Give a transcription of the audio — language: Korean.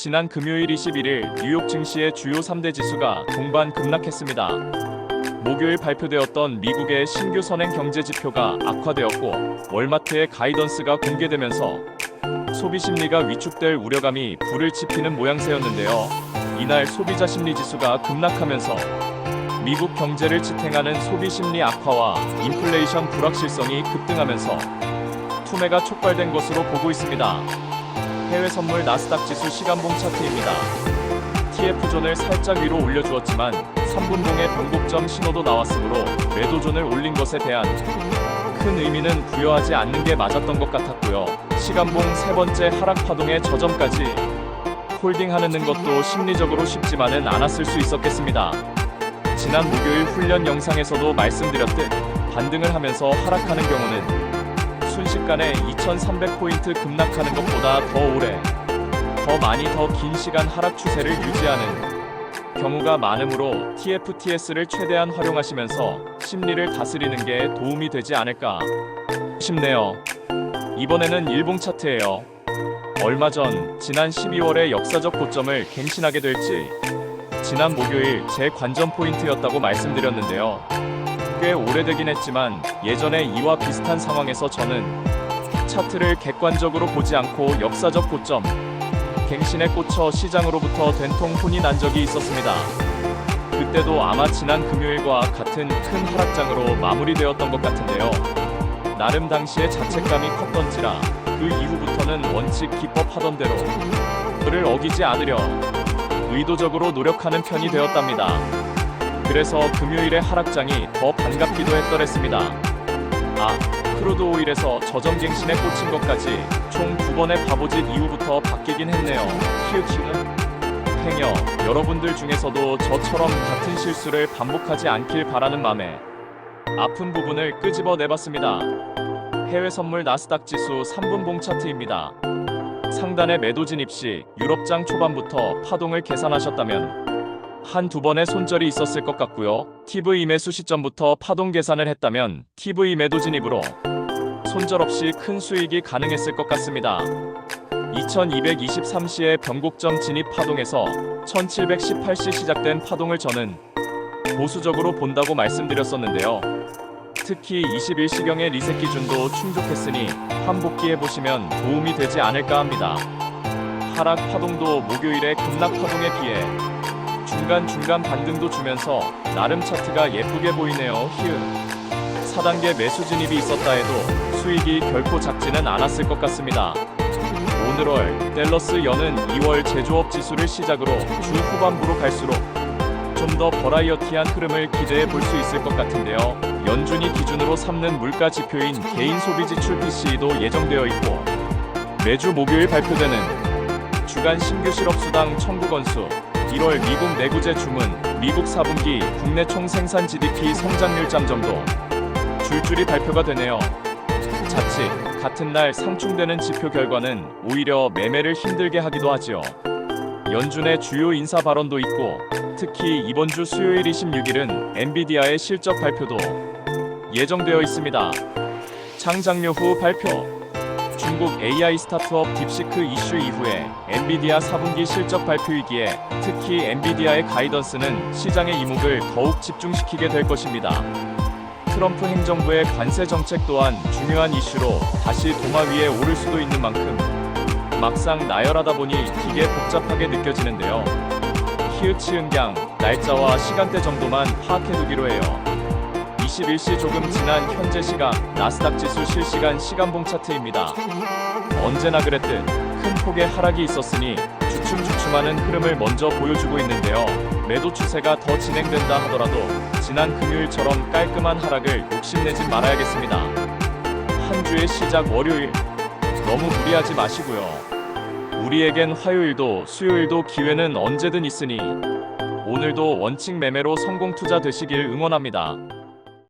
지난 금요일 21일 뉴욕 증시의 주요 3대 지수가 동반 급락했습니다. 목요일 발표되었던 미국의 신규 선행 경제 지표가 악화되었고 월마트의 가이던스가 공개되면서 소비 심리가 위축될 우려감이 불을 지피는 모양새였는데요. 이날 소비자 심리 지수가 급락하면서 미국 경제를 지탱하는 소비 심리 악화와 인플레이션 불확실성이 급등하면서 투매가 촉발된 것으로 보고 있습니다. 해외 선물 나스닥 지수 시간봉 차트입니다. TF존을 살짝 위로 올려주었지만 3분봉의 변곡점 신호도 나왔으므로 매도존을 올린 것에 대한 큰 의미는 부여하지 않는 게 맞았던 것 같았고요. 시간봉 세 번째 하락 파동의 저점까지 홀딩하는 것도 심리적으로 쉽지만은 않았을 수 있었겠습니다. 지난 목요일 훈련 영상에서도 말씀드렸듯 반등을 하면서 하락하는 경우는 순식간에 2,300포인트 급락하는 것보다 더 오래, 더 많이 더 긴 시간 하락 추세를 유지하는 경우가 많으므로 TFTS를 최대한 활용하시면서 심리를 다스리는 게 도움이 되지 않을까 싶네요. 이번에는 일봉 차트예요. 얼마 전 지난 12월의 역사적 고점을 갱신하게 될지 지난 목요일 제 관전 포인트였다고 말씀드렸는데요. 꽤 오래되긴 했지만 예전에 이와 비슷한 상황에서 저는 차트를 객관적으로 보지 않고 역사적 고점 갱신에 꽂혀 시장으로부터 된통 혼이 난 적이 있었습니다. 그때도 아마 지난 금요일과 같은 큰 하락장으로 마무리되었던 것 같은데요. 나름 당시에 자책감이 컸던지라 그 이후부터는 원칙 기법하던 대로 그를 어기지 않으려 의도적으로 노력하는 편이 되었답니다. 그래서 금요일의 하락장이 더 반갑기도 했더랬습니다. 아, 크루드 오일에서 저점갱신에 꽂힌 것까지 총 두 번의 바보짓 이후부터 바뀌긴 했네요. 히읗히읗. 행여 여러분들 중에서도 저처럼 같은 실수를 반복하지 않길 바라는 맘에 아픈 부분을 끄집어 내봤습니다. 해외 선물 나스닥 지수 3분봉 차트입니다. 상단의 매도 진입 시 유럽장 초반부터 파동을 계산하셨다면 한 두 번의 손절이 있었을 것 같고요. TV 매수 시점부터 파동 계산을 했다면 TV 매도 진입으로 손절 없이 큰 수익이 가능했을 것 같습니다. 2223시의 변곡점 진입 파동에서 1718시 시작된 파동을 저는 보수적으로 본다고 말씀드렸었는데요. 특히 21시경의 리셋 기준도 충족했으니 환복기해 보시면 도움이 되지 않을까 합니다. 하락 파동도 목요일의 급락 파동에 비해 중간중간 반등도 주면서 나름 차트가 예쁘게 보이네요. 히읗. 4단계 매수 진입이 있었다 해도 수익이 결코 작지는 않았을 것 같습니다. 오늘 월 델러스 연은 2월 제조업 지수를 시작으로 주 후반부로 갈수록 좀 더 버라이어티한 흐름을 기대해 볼 수 있을 것 같은데요. 연준이 기준으로 삼는 물가 지표인 개인 소비 지출 PCE도 예정되어 있고 매주 목요일 발표되는 주간 신규 실업 수당 청구 건수 1월 미국 내구재 주문, 미국 4분기 국내 총 생산 GDP 성장률 잠정도 줄줄이 발표가 되네요. 자칫 같은 날 상충되는 지표 결과는 오히려 매매를 힘들게 하기도 하지요. 연준의 주요 인사 발언도 있고 특히 이번 주 수요일 26일은 엔비디아의 실적 발표도 예정되어 있습니다. 창작료 후 발표 중국 AI 스타트업 딥시크 이슈 이후에 엔비디아 4분기 실적 발표이기에 특히 엔비디아의 가이던스는 시장의 이목을 더욱 집중시키게 될 것입니다. 트럼프 행정부의 관세 정책 또한 중요한 이슈로 다시 도마 위에 오를 수도 있는 만큼 막상 나열하다 보니 되게 복잡하게 느껴지는데요. 히읗 치은경 날짜와 시간대 정도만 파악해두기로 해요. 21시 조금 지난 현재 시각 나스닥 지수 실시간 시간봉 차트입니다. 언제나 그랬듯 큰 폭의 하락이 있었으니 주춤주춤하는 흐름을 먼저 보여주고 있는데요. 매도 추세가 더 진행된다 하더라도 지난 금요일처럼 깔끔한 하락을 욕심내진 말아야겠습니다. 한 주의 시작 월요일 너무 무리하지 마시고요. 우리에겐 화요일도 수요일도 기회는 언제든 있으니 오늘도 원칙 매매로 성공 투자 되시길 응원합니다.